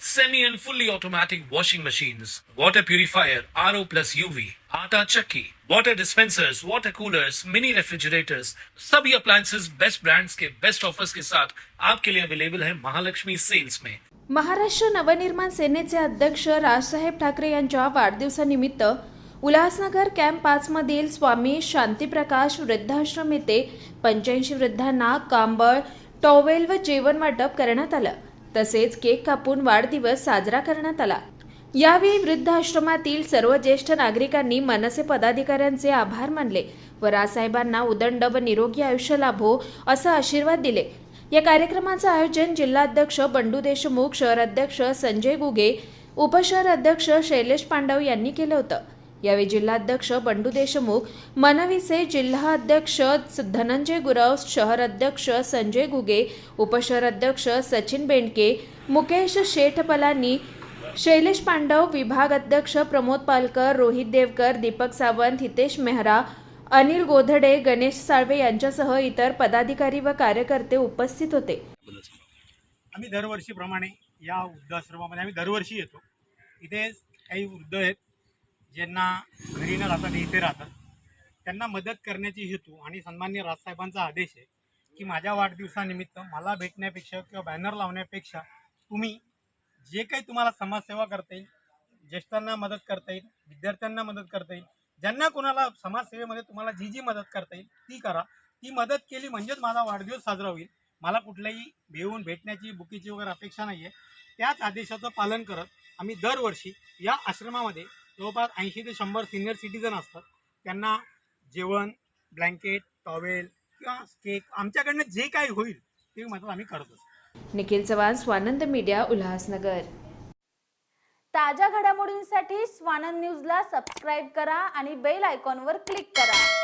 semi and fully automatic washing machines, water purifier, RO plus UV, आटा चक्की, water dispensers, water coolers, mini refrigerators, सभी appliances best brands के best offers के साथ आपके लिए अवेलेबल है महालक्ष्मी सेल्स में महाराष्ट्र नवनिर्माण सेनेचे अध्यक्ष राजसाहेब ठाकरे यांच्या वाढदिवसानिमित्त उल्हासनगर कॅम्प पाचमधील स्वामी शांतीप्रकाश वृद्धाश्रम येथे पंच्याऐंशी वृद्धांना कांबळ टॉवेल व जेवण वाटप करण्यात आलं तसेच केक कापून वाढदिवस साजरा करण्यात आला. यावेळी वृद्ध आश्रमातील सर्व ज्येष्ठ नागरिकांनी मनसे पदाधिकाऱ्यांचे आभार मानले व रासाहेबांना उदंड व निरोगी आयुष्य लाभो असं आशीर्वाद दिले. या कार्यक्रमाचं आयोजन जिल्हाध्यक्ष बंडू देशमुख शहराध्यक्ष संजय गुगे उपशहर अध्यक्ष शैलेश पांडव यांनी केलं होतं. यावेळी जिल्हाध्यक्ष बंडू देशमुख मनविसे जिल्हा अध्यक्ष धनंजय गुरव शहर अध्यक्ष संजय गुगे उपशहर अध्यक्ष सचिन बेंडके मुकेश शेठपलानी शैलेश पांडव विभाग अध्यक्ष प्रमोद पालकर रोहित देवकर दीपक सावंत हितेश मेहरा अनिल गोधडे गणेश साळवे यांच्यासह इतर पदाधिकारी व कार्यकर्ते उपस्थित होते. आम्ही दरवर्षीप्रमाणे या वृद्धाश्रमामध्ये आम्ही दरवर्षी येतो. इथे काही वृद्ध आहेत ज्यांना घरी न राहतात इथे राहतात त्यांना मदत करण्याची हेतू आणि सन्मान्य राजसाहेबांचा आदेश आहे की माझ्या वाढदिवसानिमित्त मला भेटण्यापेक्षा किंवा बॅनर लावण्यापेक्षा तुम्ही जे काही तुम्हाला समाजसेवा करता येईल ज्येष्ठांना मदत करता येईल विद्यार्थ्यांना मदत करता येईल ज्यांना कोणाला समाजसेवेमध्ये तुम्हाला जी जी मदत करता येईल ती करा. ती मदत केली म्हणजेच माझा वाढदिवस साजरा होईल. मला कुठल्याही भेऊन भेटण्याची बुकीची वगैरे अपेक्षा नाही आहे त्याच आदेशाचं पालन करत आम्ही दरवर्षी या आश्रमामध्ये जवळपास ऐंशी ते शंभर सिनियर सिटीजन असतात. त्यांना जेवण ब्लँकेट टॉवेल किंवा केक आमच्याकडनं जे काही होईल ते मात्र आम्ही करत असतो. निखिल चव्हाण स्वानंद मीडिया उल्हासनगर. ताज्या घडामोडींसाठी स्वानंद न्यूजला सबस्क्राईब करा आणि बेल आयकॉनवर क्लिक करा.